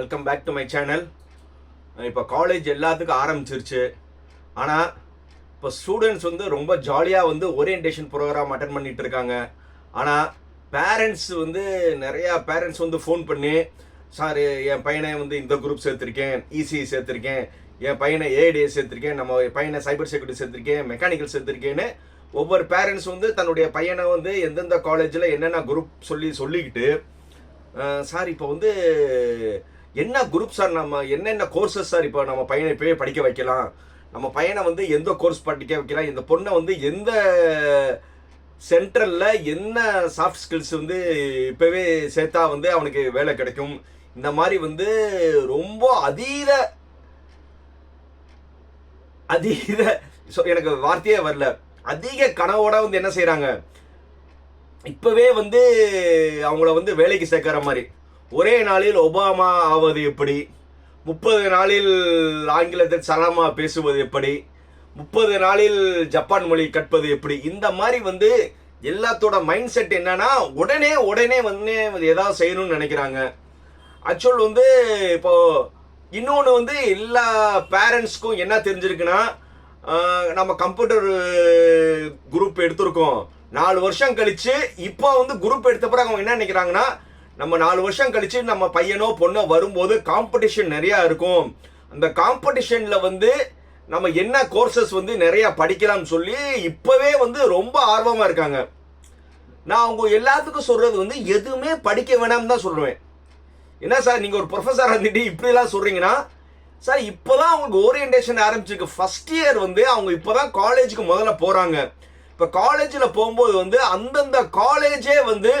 Welcome back to my channel இப்போ college எல்லாத்துக்கும் ஆரம்பிச்சிருச்சு. ஆனால் இப்போ ஸ்டூடெண்ட்ஸ் வந்து ரொம்ப ஜாலியாக வந்து ஓரியன்டேஷன் ப்ரோக்ராம் அட்டன் பண்ணிட்டு இருக்காங்க. ஆனால் பேரண்ட்ஸ் வந்து நிறையா பேரண்ட்ஸ் வந்து ஃபோன் பண்ணி சார் என் பையனை வந்து இந்த குரூப் சேர்த்துருக்கேன் இசிஇ சேர்த்துருக்கேன் என் பையனை ஏடிஏ சேர்த்துருக்கேன் நம்ம பையனை சைபர் செக்யூரிட்டி சேர்த்துருக்கேன் மெக்கானிக்கல் சேர்த்துருக்கேன்னு ஒவ்வொரு பேரண்ட்ஸ் வந்து தன்னுடைய பையனை வந்து எந்தெந்த காலேஜில் என்னென்ன குரூப் சொல்லி சொல்லிக்கிட்டு சார் இப்போ வந்து என்ன குரூப் சார் நம்ம என்னென்ன கோர்சஸ் சார் இப்போ நம்ம பையனை இப்போயே படிக்க வைக்கலாம்? நம்ம பையனை வந்து எந்த கோர்ஸ் படிக்க வைக்கலாம்? இந்த பொண்ணை வந்து எந்த சென்ட்ரலில் என்ன சாஃப்ட் ஸ்கில்ஸ் வந்து இப்போவே சேர்த்தா வந்து அவனுக்கு வேலை கிடைக்கும்? இந்த மாதிரி வந்து ரொம்ப அதீத அதீத so எனக்கு வார்த்தையே வரல. அதிக கனவோட வந்து என்ன செய்கிறாங்க இப்போவே வந்து அவங்கள வந்து வேலைக்கு சேர்க்குற மாதிரி. ஒரே நாளில் ஒபாமா ஆவது எப்படி? முப்பது நாளில் ஆங்கிலத்தில் சலமா பேசுவது எப்படி? முப்பது நாளில் ஜப்பான் மொழி கற்பது எப்படி? இந்த மாதிரி வந்து எல்லாத்தோட மைண்ட் செட் என்னன்னா உடனே உடனே வந்து ஏதாவது செய்யணும்னு நினைக்கிறாங்க. ஆக்சுவல் வந்து இப்போ இன்னொன்று வந்து எல்லா பேரண்ட்ஸ்க்கும் என்ன தெரிஞ்சிருக்குன்னா நம்ம கம்ப்யூட்டர் குரூப் எடுத்திருக்கோம். நாலு வருஷம் கழிச்சு இப்போ வந்து குரூப் எடுத்த பிறகு அவங்க என்ன நினைக்கிறாங்கன்னா நம்ம நாலு வருஷம் கழிச்சு நம்ம பையனோ பொண்ணோ வரும்போது காம்படிஷன் நிறையா இருக்கும். அந்த காம்படிஷனில் வந்து நம்ம என்ன கோர்சஸ் வந்து நிறையா படிக்கலாம்னு சொல்லி இப்போவே வந்து ரொம்ப ஆர்வமாக இருக்காங்க. நான் அவங்க எல்லாத்துக்கும் சொல்கிறது வந்து எதுவுமே படிக்க வேணாம்னு தான் சொல்லுவேன். என்ன சார் நீங்கள் ஒரு ப்ரொஃபஸராக இருந்துட்டு இப்படிலாம் சொல்கிறீங்கன்னா சார் இப்போ தான் அவங்களுக்கு ஓரியன்டேஷன் ஆரம்பிச்சிருக்கு. ஃபஸ்ட் இயர் வந்து அவங்க இப்போ தான் காலேஜுக்கு முதல்ல போகிறாங்க இப்போ காலேஜில் போகும்போது வந்து அந்தந்த காலேஜே வந்து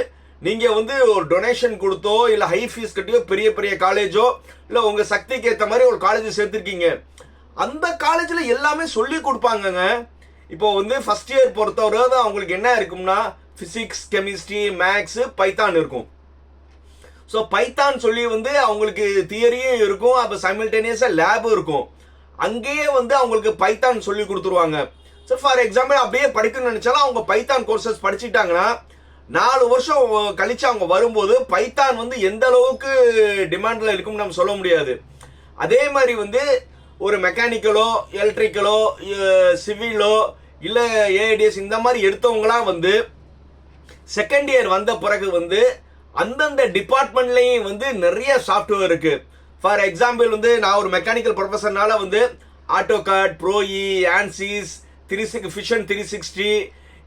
நீங்க வந்து ஒரு டொனேஷன் கொடுத்தோ இல்ல ஹை ஃபீஸ் கட்டியோ பெரிய பெரிய காலேஜோ இல்ல உங்க சக்திக்கு ஏற்ற மாதிரி ஒரு காலேஜ் சேர்த்திருக்கீங்க. அந்த காலேஜில் எல்லாமே சொல்லி கொடுப்பாங்கங்க. இப்போ வந்து ஃபர்ஸ்ட் இயர் பொறுத்தவரை தான் அவங்களுக்கு என்ன இருக்கும்னா ஃபிசிக்ஸ் கெமிஸ்ட்ரி மேக்ஸ் பைத்தான் இருக்கும். ஸோ பைத்தான் சொல்லி வந்து அவங்களுக்கு தியரியும் இருக்கும் அப்போ சைமில்டேனியஸாக லேபும் இருக்கும். அங்கேயே வந்து அவங்களுக்கு பைத்தான் சொல்லி கொடுத்துருவாங்க. ஸோ ஃபார் எக்ஸாம்பிள் அப்படியே படிக்கணும்னு நினச்சாலும் அவங்க பைத்தான் கோர்சஸ் படிச்சுட்டாங்கன்னா நாலு வருஷம் கழிச்சு அவங்க வரும்போது பைத்தான் வந்து எந்த அளவுக்கு டிமாண்டில் இருக்கும்னு நம்ம சொல்ல முடியாது. அதே மாதிரி வந்து ஒரு மெக்கானிக்கலோ எலக்ட்ரிக்கலோ சிவிலோ இல்லை ஏஐடிஎஸ் இந்த மாதிரி எடுத்தவங்களாம் வந்து செகண்ட் இயர் வந்த பிறகு வந்து அந்தந்த டிபார்ட்மெண்ட்லேயும் வந்து நிறைய சாஃப்ட்வேர் இருக்குது ஃபார் எக்ஸாம்பிள் வந்து நான் ஒரு மெக்கானிக்கல் ப்ரொஃபஸர்னால வந்து AutoCAD ProE ANSYS three six fission three sixty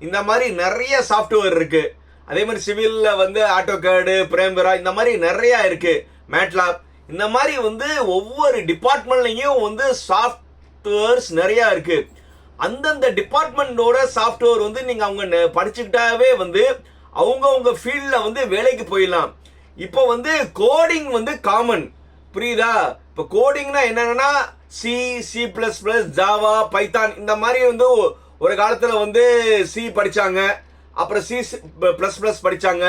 இந்த மாதிரி நிறைய சாஃப்ட்வேர் இருக்குது அதே மாதிரி சிவிலில் வந்து ஆட்டோ கார்டு பிரேம்பரா இந்த மாதிரி நிறைய இருக்கு. மேட்லாப் இந்த மாதிரி வந்து ஒவ்வொரு டிபார்ட்மெண்ட்லையும் வந்து சாஃப்ட்வேர்ஸ் நிறைய இருக்கு. அந்தந்த டிபார்ட்மெண்டோட சாஃப்ட்வேர் வந்து நீங்க அவங்க நெ- படிச்சுக்கிட்டாவே வந்து அவங்கவுங்க ஃபீல்டில் வந்து வேலைக்கு போயிடலாம். இப்போ வந்து கோடிங் வந்து காமன் புரியுதா? இப்போ கோடிங்னா என்னன்னா C C plus plus Java Python இந்த மாதிரி வந்து ஒரு காலத்தில் வந்து சி படிச்சாங்க. அப்புறம் சி ப்ளஸ் ப்ளஸ் படித்தாங்க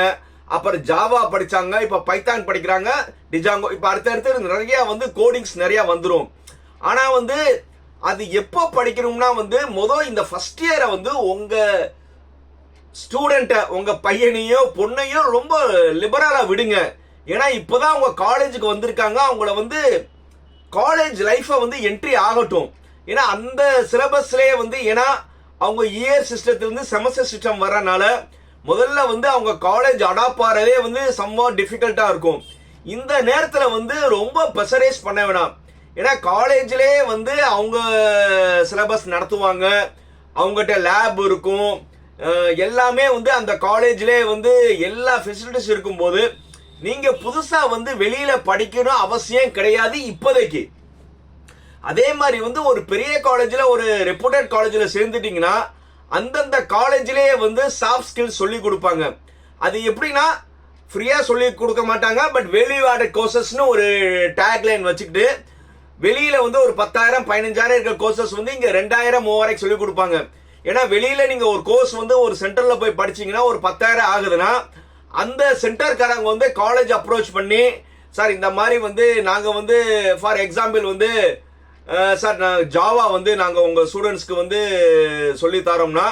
அப்புறம் ஜாவா படிச்சாங்க. இப்போ பைத்தான் படிக்கிறாங்க. டிஜாங்கோ இப்போ அடுத்தடுத்து நிறையா வந்து கோடிங்ஸ் நிறையா வந்துடும் ஆனால் வந்து அது எப்போ படிக்கணும்னா வந்து மொதல் இந்த ஃபஸ்ட் இயரை வந்து உங்கள் ஸ்டூடெண்ட்டை உங்கள் பையனையோ பொண்ணையோ ரொம்ப லிபரலாக விடுங்க. ஏன்னா இப்போதான் அவங்க காலேஜுக்கு வந்திருக்காங்க. அவங்கள வந்து காலேஜ் லைஃப்பை வந்து என்ட்ரி ஆகட்டும். ஏன்னா அந்த சிலபஸ்லேயே வந்து ஏன்னா அவங்க இயர் சிஸ்டத்துலேருந்து செமஸ்டர் சிஸ்டம் வர்றனால முதல்ல வந்து அவங்க காலேஜ் அடாப்ட் ஆகிறதே வந்து சம்வா டிஃபிகல்ட்டாக இருக்கும். இந்த நேரத்தில் வந்து ரொம்ப ப்ரெஷரைஸ் பண்ண வேணாம். ஏன்னா காலேஜ்லே வந்து அவங்க சிலபஸ் நடத்துவாங்க. அவங்ககிட்ட லேப் இருக்கும். எல்லாமே வந்து அந்த காலேஜ்லே வந்து எல்லா ஃபெசிலிட்டிஸ் இருக்கும்போது நீங்கள் புதுசாக வந்து வெளியில் படிக்கணும் அவசியம் கிடையாது இப்போதைக்கு. அதே மாதிரி வந்து ஒரு பெரிய காலேஜில் ஒரு ரெப்யூட்டட் காலேஜில் சேர்ந்துட்டிங்கன்னா அந்தந்த காலேஜ்லேயே வந்து சாஃப்ட் ஸ்கில்ஸ் சொல்லி கொடுப்பாங்க. அது எப்படின்னா ஃப்ரீயாக சொல்லி கொடுக்க மாட்டாங்க பட் வேல்யூ ஆடட் கோர்சஸ்னு ஒரு டேக்லைன் வச்சுக்கிட்டு வெளியில் வந்து ஒரு பத்தாயிரம் பதினஞ்சாயிரம் இருக்கிற கோர்சஸ் வந்து இங்கே ரெண்டாயிரம் மூவாயிரம் சொல்லி கொடுப்பாங்க. ஏன்னா வெளியில் நீங்கள் ஒரு கோர்ஸ் வந்து ஒரு சென்டரில் போய் படிச்சீங்கன்னா ஒரு பத்தாயிரம் ஆகுதுன்னா அந்த சென்டர்காரங்க வந்து காலேஜ் அப்ரோச் பண்ணி சார் இந்த மாதிரி வந்து நாங்கள் வந்து ஃபார் எக்ஸாம்பிள் வந்து சார் நான் ஜாவா வந்து நாங்கள் உங்கள் ஸ்டூடெண்ட்ஸ்க்கு வந்து சொல்லித்தரோம்னா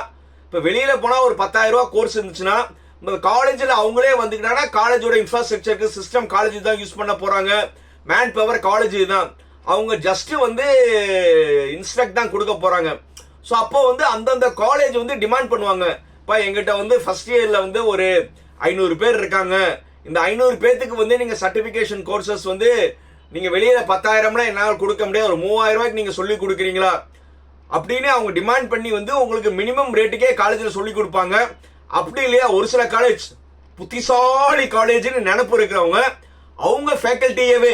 இப்போ வெளியில் போனால் ஒரு பத்தாயிரரூபா கோர்ஸ் இருந்துச்சுன்னா இந்த காலேஜில் அவங்களே வந்துக்கிட்டாங்கன்னா காலேஜோட இன்ஃப்ராஸ்ட்ரக்சருக்கு சிஸ்டம் காலேஜ் தான் யூஸ் பண்ண போகிறாங்க மேன் பவர் காலேஜ் தான் அவங்க ஜஸ்ட்டு வந்து இன்ஸ்ட்ரக்ட் தான் கொடுக்க போகிறாங்க ஸோ அப்போ வந்து அந்தந்த காலேஜ் வந்து டிமாண்ட் பண்ணுவாங்க. இப்போ எங்கிட்ட வந்து ஃபஸ்ட் இயரில் வந்து ஒரு ஐநூறு பேர் இருக்காங்க. இந்த ஐநூறு பேர்த்துக்கு வந்து நீங்கள் சர்டிஃபிகேஷன் கோர்சஸ் வந்து நீங்க வெளியில பத்தாயிரம்னா என்னால் கொடுக்க முடியாது. ஒரு மூவாயிரம் ரூபாய்க்கு நீங்க சொல்லி கொடுக்குறீங்களா? அப்படின்னு அவங்க டிமாண்ட் பண்ணி வந்து உங்களுக்கு மினிமம் ரேட்டுக்கே காலேஜில் சொல்லி கொடுப்பாங்க. அப்படி இல்லையா ஒரு சில காலேஜ் புத்திசாலி காலேஜ்னு நினப்பு இருக்கிறவங்க அவங்க ஃபேக்கல்ட்டியவே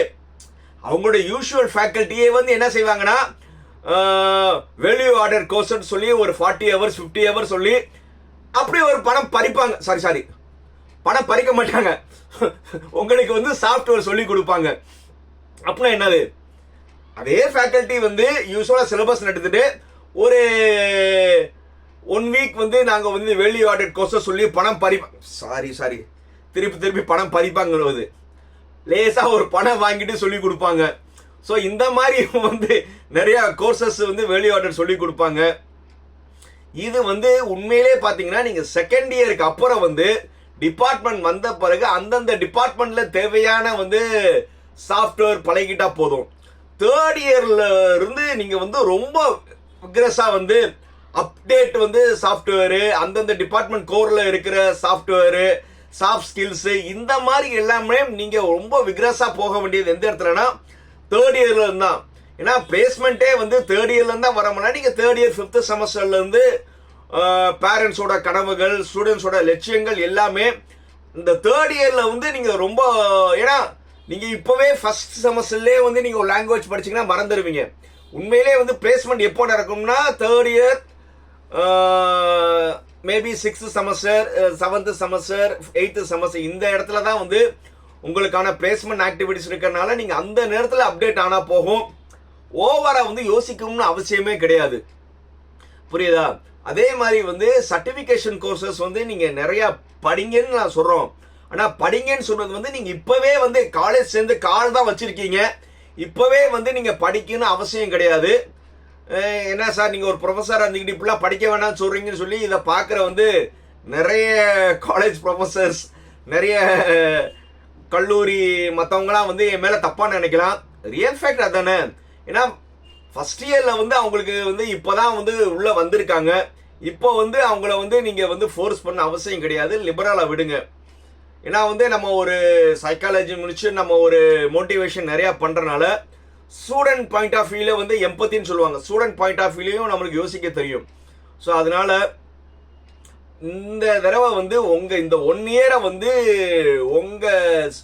அவங்களோட யூஷுவல் ஃபேக்கல்ட்டியே வந்து என்ன செய்வாங்கன்னா வேல்யூ ஆர்டர் கோர்ஸ்னு சொல்லி ஒரு ஃபார்ட்டி ஹவர்ஸ் ஃபிஃப்டி ஹவர்ஸ் சொல்லி அப்படி ஒரு பணம் பறிப்பாங்க. சாரி சாரி பணம் பறிக்க மாட்டாங்க. உங்களுக்கு வந்து சாஃப்ட்வேர் சொல்லி கொடுப்பாங்க. அப்படின்னா என்னது? அதே ஃபேக்கல்ட்டி வந்து யூஸ்வலாக சிலபஸ் நடத்திட்டு ஒரு ஒன் வீக் வந்து நாங்கள் வந்து வேல்யூ ஆர்டர் கோர்ஸை சொல்லி பணம் பறி சாரி சாரி திருப்பி திருப்பி பணம் பறிப்பாங்கிறது லேசாக ஒரு பணம் வாங்கிட்டு சொல்லி கொடுப்பாங்க. ஸோ இந்த மாதிரி வந்து நிறையா கோர்சஸ் வந்து வெளி ஆர்டர் சொல்லி கொடுப்பாங்க. இது வந்து உண்மையிலே பார்த்தீங்கன்னா நீங்கள் செகண்ட் இயருக்கு அப்புறம் வந்து டிபார்ட்மெண்ட் வந்த பிறகு அந்தந்த டிபார்ட்மெண்ட்டில் தேவையான வந்து சாஃப்ட்வேர் பழகிட்டா போதும். தேர்ட் இயர்ல இருந்து நீங்க வந்து ரொம்ப விக்ரஸாக வந்து அப்டேட் வந்து சாஃப்ட்வேரு அந்தந்த டிபார்ட்மெண்ட் கோர்ல இருக்கிற சாஃப்ட்வேரு சாஃப்ட் ஸ்கில்ஸு இந்த மாதிரி எல்லாமே நீங்கள் ரொம்ப விக்ரஸாக போக வேண்டியது எந்த இடத்துலனா தேர்ட் இயரில் தான். ஏன்னா பிளேஸ்மெண்ட்டே வந்து தேர்ட் இயர்ல தான் வரமுன்னா நீங்கள் தேர்ட் இயர் ஃபிஃப்த் செமஸ்டர்லேருந்து பேரண்ட்ஸோட கனவுகள் ஸ்டூடெண்ட்ஸோட லட்சியங்கள் எல்லாமே இந்த தேர்ட் இயரில் வந்து நீங்கள் ரொம்ப ஏன்னா நீங்க இப்பவே ஃபர்ஸ்ட் செமஸ்டர்லேயே வந்து நீங்க ஒரு லாங்குவேஜ் படிச்சீங்கன்னா மறந்துடுவீங்க. உண்மையிலே வந்து பிளேஸ்மெண்ட் எப்போ நடக்கும்னா third year maybe sixth semester seventh semester eighth semester இந்த இடத்துல தான் வந்து உங்களுக்கான பிளேஸ்மெண்ட் ஆக்டிவிட்டிஸ் இருக்கிறனால நீங்கள் அந்த நேரத்தில் அப்டேட் ஆனால் போகும். ஓவராக வந்து யோசிக்கணும்னு அவசியமே கிடையாது. புரியுதா? அதே மாதிரி வந்து சர்டிஃபிகேஷன் கோர்சஸ் வந்து நீங்கள் நிறையா படிங்கன்னு நான் சொல்கிறோம் ஆனால் படிங்கன்னு சொல்றது வந்து நீங்கள் இப்போவே வந்து காலேஜ் சேர்ந்து கால் தான் வச்சுருக்கீங்க. இப்போவே வந்து நீங்கள் படிக்கணும்னு அவசியம் கிடையாது. என்ன சார் நீங்கள் ஒரு ப்ரொஃபஸராக இருந்துக்கிட்டு இப்படிலாம் படிக்க வேணாம்னு சொல்கிறீங்கன்னு சொல்லி இதை பார்க்குற வந்து நிறைய காலேஜ் ப்ரொஃபஸர்ஸ் நிறைய கல்லூரி மற்றவங்களாம் வந்து என் மேலே தப்பாக நினைக்கலாம். ரியல் ஃபேக்ட் அதானே. ஏன்னா ஃபஸ்ட் இயரில் வந்து அவங்களுக்கு வந்து இப்போ தான் வந்து உள்ளே வந்திருக்காங்க. இப்போ வந்து அவங்கள வந்து நீங்கள் வந்து ஃபோர்ஸ் பண்ண அவசியம் கிடையாது. லிபரலாக விடுங்க. ஏன்னா வந்து நம்ம ஒரு சைக்காலஜி முடிச்சு நம்ம ஒரு மோட்டிவேஷன் நிறையா பண்ணுறனால ஸ்டூடெண்ட் பாயிண்ட் ஆஃப் வியூவில் வந்து எம்பத்தின்னு சொல்லுவாங்க. ஸ்டூடெண்ட் பாயிண்ட் ஆஃப் வியூலையும் நம்மளுக்கு யோசிக்க தெரியும். ஸோ அதனால இந்த தடவை வந்து உங்கள் இந்த ஒன் இயரை வந்து உங்கள்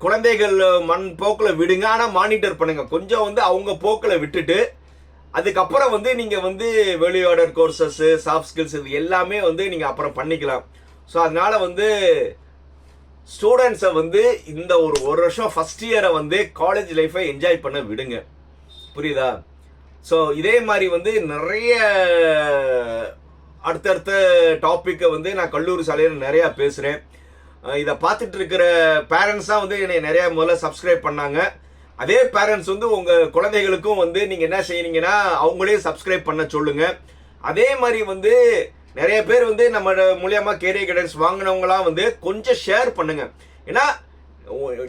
குழந்தைகள் மண் போக்கில் விடுங்க. ஆனால் மானிட்டர் பண்ணுங்க. கொஞ்சம் வந்து அவங்க போக்கில் விட்டுட்டு அதுக்கப்புறம் வந்து நீங்கள் வந்து வெளியாடர் ஆர்டர் கோர்சஸ் சாஃப்ட் ஸ்கில்ஸ் இது எல்லாமே வந்து நீங்கள் அப்புறம் பண்ணிக்கலாம். ஸோ அதனால வந்து ஸ்டூடெண்ட்ஸை வந்து இந்த ஒரு ஒரு வருஷம் ஃபர்ஸ்ட் இயரை வந்து காலேஜ் லைஃப்பை என்ஜாய் பண்ண விடுங்க. புரியுதா? ஸோ இதே மாதிரி வந்து நிறைய அடுத்தடுத்த டாப்பிக்கை வந்து நான் கல்லூரி சாலையில் நிறையா பேசுகிறேன் இதை பார்த்துட்டு இருக்கிற பேரண்ட்ஸாக வந்து என்னை நிறையா முதல்ல சப்ஸ்கிரைப் பண்ணாங்க. அதே பேரண்ட்ஸ் வந்து உங்கள் குழந்தைகளுக்கும் வந்து நீங்கள் என்ன செய்யறீங்கன்னா அவங்களே சப்ஸ்கிரைப் பண்ண சொல்லுங்கள் அதே மாதிரி வந்து நிறைய பேர் வந்து நம்ம மூலியமா கேரியர் கைடன்ஸ் வாங்கினவங்களாம் வந்து கொஞ்சம் ஷேர் பண்ணுங்க. ஏன்னா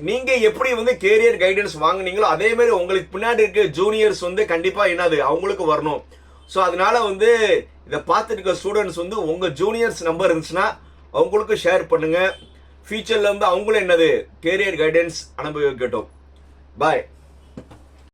நீங்க எப்படி வந்து கேரியர் கைடன்ஸ் வாங்குனீங்களோ அதே மாதிரி உங்களுக்கு பின்னாடி இருக்க ஜூனியர்ஸ் வந்து கண்டிப்பா என்னது அவங்களுக்கு வரணும். ஸோ அதனால வந்து இதை பார்த்துட்டு இருக்க ஸ்டூடெண்ட்ஸ் வந்து உங்க ஜூனியர்ஸ் நம்பர் இருந்துச்சுன்னா அவங்களுக்கும் ஷேர் பண்ணுங்க. ஃபியூச்சர்ல வந்து அவங்களும் என்னது கேரியர் கைடன்ஸ் அனுபவிக்கட்டும். பாய்